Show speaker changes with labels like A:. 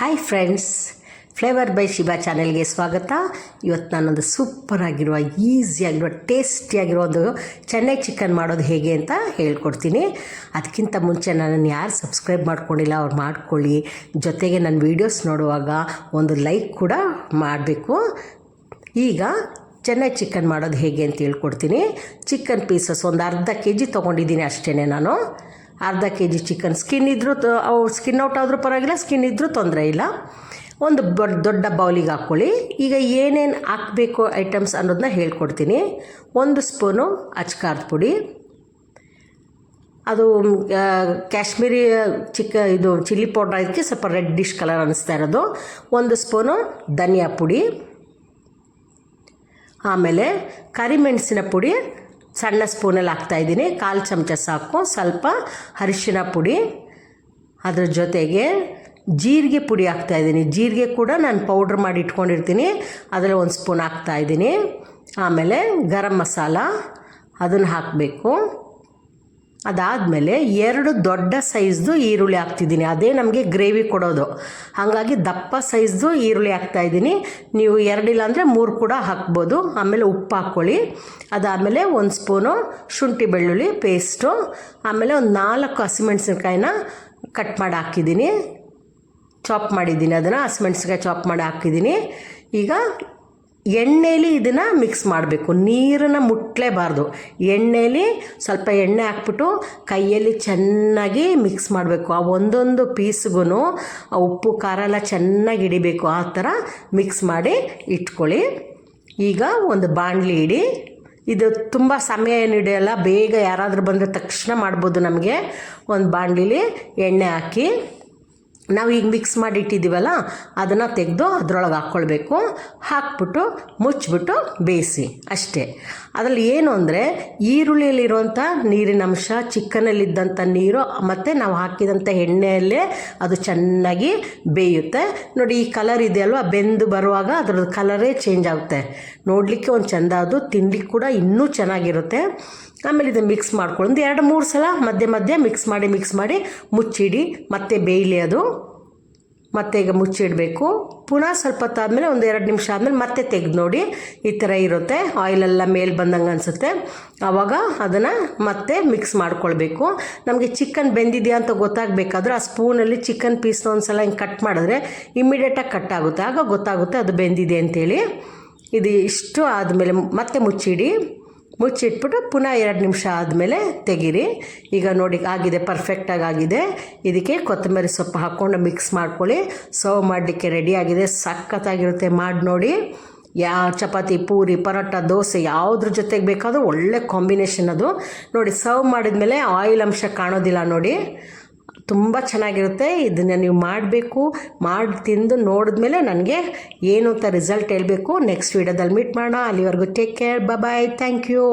A: Hi friends flavour by Shiba ಚಾನೆಲ್ಗೆ ಸ್ವಾಗತ. ಇವತ್ತು ನಾನೊಂದು ಸೂಪರ್ ಆಗಿರುವ ಈಸಿಯಾಗಿರುವ ಟೇಸ್ಟಿಯಾಗಿರೋ ಒಂದು ಚೆನ್ನೈ ಚಿಕನ್ ಮಾಡೋದು ಹೇಗೆ ಅಂತ ಹೇಳ್ಕೊಡ್ತೀನಿ. ಅದಕ್ಕಿಂತ ಮುಂಚೆ ನನ್ನನ್ನು ಯಾರು ಸಬ್ಸ್ಕ್ರೈಬ್ ಮಾಡ್ಕೊಂಡಿಲ್ಲ, ಅವ್ರು ಮಾಡ್ಕೊಳ್ಳಿ. ಜೊತೆಗೆ ನನ್ನ ವೀಡಿಯೋಸ್ ನೋಡುವಾಗ ಒಂದು ಲೈಕ್ ಕೂಡ ಮಾಡಬೇಕು. ಈಗ ಚೆನ್ನೈ ಚಿಕನ್ ಮಾಡೋದು ಹೇಗೆ ಅಂತ ಹೇಳ್ಕೊಡ್ತೀನಿ. ಚಿಕನ್ ಪೀಸಸ್ ಒಂದು ಅರ್ಧ ಕೆ ಜಿ ತೊಗೊಂಡಿದ್ದೀನಿ ಅಷ್ಟೇ ನಾನು. ಅರ್ಧ ಕೆ ಜಿ ಚಿಕನ್ ಸ್ಕಿನ್ ಇದ್ದರೂ ಅವು ಸ್ಕಿನ್ ಔಟ್ ಆದರೂ ಪರವಾಗಿಲ್ಲ ಸ್ಕಿನ್ ಇದ್ದರೂ ತೊಂದರೆ ಇಲ್ಲ. ಒಂದು ದೊಡ್ಡ ಬೌಲಿಗೆ ಹಾಕ್ಕೊಳ್ಳಿ. ಈಗ ಏನೇನು ಹಾಕಬೇಕು ಐಟಮ್ಸ್ ಅನ್ನೋದನ್ನ ಹೇಳ್ಕೊಡ್ತೀನಿ. ಒಂದು ಸ್ಪೂನು ಅಚ್ಕಾರದ ಪುಡಿ. ಅದು ಕಾಶ್ಮೀರಿ ಚಿಕ್ಕ, ಇದು ಚಿಲ್ಲಿ ಪೌಡ್ರ್ ಅದಕ್ಕೆ ಸ್ವಲ್ಪ ರೆಡ್ ಡಿಶ್ ಕಲರ್ ಅನ್ನಿಸ್ತಾ ಇರೋದು. ಒಂದು ಸ್ಪೂನು ಧನಿಯಾ ಪುಡಿ. ಆಮೇಲೆ ಕರಿಮೆಣಸಿನ ಪುಡಿ. ಸಣ್ಣ ಸ್ಪೂನಲ್ಲಿ ಹಾಕ್ತಾಯಿದ್ದೀನಿ ಕಾಲು ಚಮಚ ಸಾಕು. ಸ್ವಲ್ಪ ಅರಿಶಿನ ಪುಡಿ. ಅದ್ರ ಜೊತೆಗೆ ಜೀರಿಗೆ ಪುಡಿ ಹಾಕ್ತಾಯಿದ್ದೀನಿ ಜೀರಿಗೆ ಕೂಡ ನಾನು ಪೌಡ್ರ್ ಮಾಡಿ ಇಟ್ಕೊಂಡಿರ್ತೀನಿ. ಅದರಲ್ಲಿ ಒಂದು ಸ್ಪೂನ್ ಹಾಕ್ತಾಯಿದ್ದೀನಿ ಆಮೇಲೆ ಗರಂ ಮಸಾಲ. ಅದನ್ನು ಹಾಕಬೇಕು. ಅದಾದಮೇಲೆ ಎರಡು ದೊಡ್ಡ ಸೈಜ್ದು ಈರುಳ್ಳಿ ಹಾಕ್ತಿದ್ದೀನಿ. ಅದೇ ನಮಗೆ ಗ್ರೇವಿ ಕೊಡೋದು. ಹಾಗಾಗಿ ದಪ್ಪ ಸೈಜ್ದು ಈರುಳ್ಳಿ ಹಾಕ್ತಾಯಿದ್ದೀನಿ ನೀವು ಎರಡಿಲ್ಲ ಅಂದರೆ ಮೂರು ಕೂಡ ಹಾಕ್ಬೋದು. ಆಮೇಲೆ ಉಪ್ಪು ಹಾಕ್ಕೊಳ್ಳಿ. ಅದಾದಮೇಲೆ ಒಂದು ಸ್ಪೂನು ಶುಂಠಿ ಬೆಳ್ಳುಳ್ಳಿ ಪೇಸ್ಟು. ಆಮೇಲೆ ಒಂದು ನಾಲ್ಕು ಹಸಿಮೆಣ್ಸಿನ್ಕಾಯಿನ ಕಟ್ ಮಾಡಿ ಹಾಕಿದ್ದೀನಿ. ಚಾಪ್ ಮಾಡಿದ್ದೀನಿ. ಅದನ್ನು ಹಸಿಮೆಣ್ಸಿನ್ಕಾಯಿ ಚಾಪ್ ಮಾಡಿ ಹಾಕಿದ್ದೀನಿ. ಈಗ ಎಣ್ಣೆಲಿ ಇದನ್ನು ಮಿಕ್ಸ್ ಮಾಡಬೇಕು. ನೀರನ್ನು ಮುಟ್ಟಲೇಬಾರ್ದು ಎಣ್ಣೆಯಲ್ಲಿ ಸ್ವಲ್ಪ ಎಣ್ಣೆ ಹಾಕ್ಬಿಟ್ಟು ಕೈಯಲ್ಲಿ ಚೆನ್ನಾಗಿ ಮಿಕ್ಸ್ ಮಾಡಬೇಕು. ಆ ಒಂದೊಂದು ಪೀಸ್ಗೂ ಆ ಉಪ್ಪು, ಖಾರ ಎಲ್ಲ ಚೆನ್ನಾಗಿ ಹಿಡಿಬೇಕು. ಆ ಥರ ಮಿಕ್ಸ್ ಮಾಡಿ ಇಟ್ಕೊಳ್ಳಿ. ಈಗ ಒಂದು ಬಾಣಲಿ ಇಡಿ. ಇದು ತುಂಬ ಸಮಯ ಏನು ಹಿಡಿಯಲ್ಲ ಬೇಗ ಯಾರಾದರೂ ಬಂದರೆ ತಕ್ಷಣ ಮಾಡ್ಬೋದು ನಮಗೆ. ಒಂದು ಬಾಣಲಿಲಿ ಎಣ್ಣೆ ಹಾಕಿ. ನಾವು ಈಗ ಮಿಕ್ಸ್ ಮಾಡಿ ಇಟ್ಟಿದ್ದೀವಲ್ಲ ಅದನ್ನು ತೆಗೆದು ಅದರೊಳಗೆ ಹಾಕ್ಕೊಳ್ಬೇಕು ಹಾಕ್ಬಿಟ್ಟು ಮುಚ್ಚಿಬಿಟ್ಟು ಬೇಯಿಸಿ, ಅಷ್ಟೇ. ಅದರಲ್ಲಿ ಏನು ಅಂದರೆ ಈರುಳ್ಳಿಯಲ್ಲಿರುವಂಥ ನೀರಿನ ಅಂಶ ಚಿಕ್ಕನಲ್ಲಿದ್ದಂಥ ನೀರು, ಮತ್ತು ನಾವು ಹಾಕಿದಂಥ ಎಣ್ಣೆಯಲ್ಲೇ ಅದು ಚೆನ್ನಾಗಿ ಬೇಯುತ್ತೆ. ನೋಡಿ, ಈ ಕಲರ್ ಇದೆ ಅಲ್ವಾ? ಬೆಂದು ಬರುವಾಗ ಅದರದ್ದು ಕಲರೇ ಚೇಂಜ್ ಆಗುತ್ತೆ. ನೋಡಲಿಕ್ಕೆ ಒಂದು ಚೆಂದ, ಅದು ತಿನ್ನಲಿಕ್ಕೆ ಕೂಡ ಇನ್ನೂ ಚೆನ್ನಾಗಿರುತ್ತೆ. ಆಮೇಲೆ ಇದನ್ನು ಮಿಕ್ಸ್ ಮಾಡ್ಕೊಂಡು ಎರಡು ಮೂರು ಸಲ ಮಧ್ಯೆ ಮಧ್ಯೆ ಮಿಕ್ಸ್ ಮಾಡಿ ಮಿಕ್ಸ್ ಮಾಡಿ ಮುಚ್ಚಿಡಿ, ಮತ್ತೆ ಬೇಯಲಿ ಅದು. ಮತ್ತೆ ಈಗ ಮುಚ್ಚಿಡಬೇಕು. ಪುನಃ ಸ್ವಲ್ಪ ಹೊತ್ತಾದಮೇಲೆ ಒಂದು ಎರಡು ನಿಮಿಷ ಆದಮೇಲೆ ಮತ್ತೆ ತೆಗೆದು ನೋಡಿ. ಈ ಥರ ಇರುತ್ತೆ. ಆಯಿಲೆಲ್ಲ ಮೇಲೆ ಬಂದಂಗೆ ಅನಿಸುತ್ತೆ. ಆವಾಗ ಅದನ್ನು ಮತ್ತೆ ಮಿಕ್ಸ್ ಮಾಡ್ಕೊಳ್ಬೇಕು. ನಮಗೆ ಚಿಕನ್ ಬೆಂದಿದೆಯಾ ಅಂತ ಗೊತ್ತಾಗಬೇಕಾದ್ರೆ ಆ ಸ್ಪೂನಲ್ಲಿ ಚಿಕನ್ ಪೀಸ್ನ ಒಂದು ಸಲ ಹಿಂಗೆ ಕಟ್ ಮಾಡಿದ್ರೆ ಇಮ್ಮಿಡಿಯೇಟಾಗಿ ಕಟ್ ಆಗುತ್ತೆ. ಆಗ ಗೊತ್ತಾಗುತ್ತೆ ಅದು ಬೆಂದಿದೆ ಅಂತೇಳಿ. ಇದು ಇಷ್ಟು ಆದಮೇಲೆ ಮತ್ತೆ ಮುಚ್ಚಿಡಿ. ಮುಚ್ಚಿಟ್ಬಿಟ್ಟು ಪುನಃ ಎರಡು ನಿಮಿಷ ಆದಮೇಲೆ ತೆಗೀರಿ. ಈಗ ನೋಡಿ, ಆಗಿದೆ ಪರ್ಫೆಕ್ಟಾಗಿ ಆಗಿದೆ ಇದಕ್ಕೆ ಕೊತ್ತಂಬರಿ ಸೊಪ್ಪು ಹಾಕ್ಕೊಂಡು ಮಿಕ್ಸ್ ಮಾಡ್ಕೊಳ್ಳಿ. ಸರ್ವ್ ಮಾಡಲಿಕ್ಕೆ ಆಗಿದೆ. ಸಖತ್ತಾಗಿರುತ್ತೆ. ಮಾಡಿ ನೋಡಿ. ಯಾ, ಚಪಾತಿ, ಪೂರಿ, ಪರೋಟ, ದೋಸೆ ಯಾವುದ್ರ ಜೊತೆಗೆ ಬೇಕಾದರೂ ಒಳ್ಳೆ ಕಾಂಬಿನೇಷನ್ ಅದು. ನೋಡಿ ಸರ್ವ್ ಮಾಡಿದ್ಮೇಲೆ ಆಯಿಲ್ ಅಂಶ ಕಾಣೋದಿಲ್ಲ ನೋಡಿ. ತುಂಬ ಚೆನ್ನಾಗಿರುತ್ತೆ. ಇದನ್ನು ನೀವು ಮಾಡಬೇಕು. ಮಾಡಿ ತಿಂದು ನೋಡಿದ್ಮೇಲೆ ನನಗೆ ಏನು ಅಂತ ರಿಸಲ್ಟ್ ಹೇಳಬೇಕು. ನೆಕ್ಸ್ಟ್ ವೀಡಿಯೋದಲ್ಲಿ ಮೀಟ್ ಮಾಡೋಣ. ಅಲ್ಲಿವರೆಗೂ take care bye thank you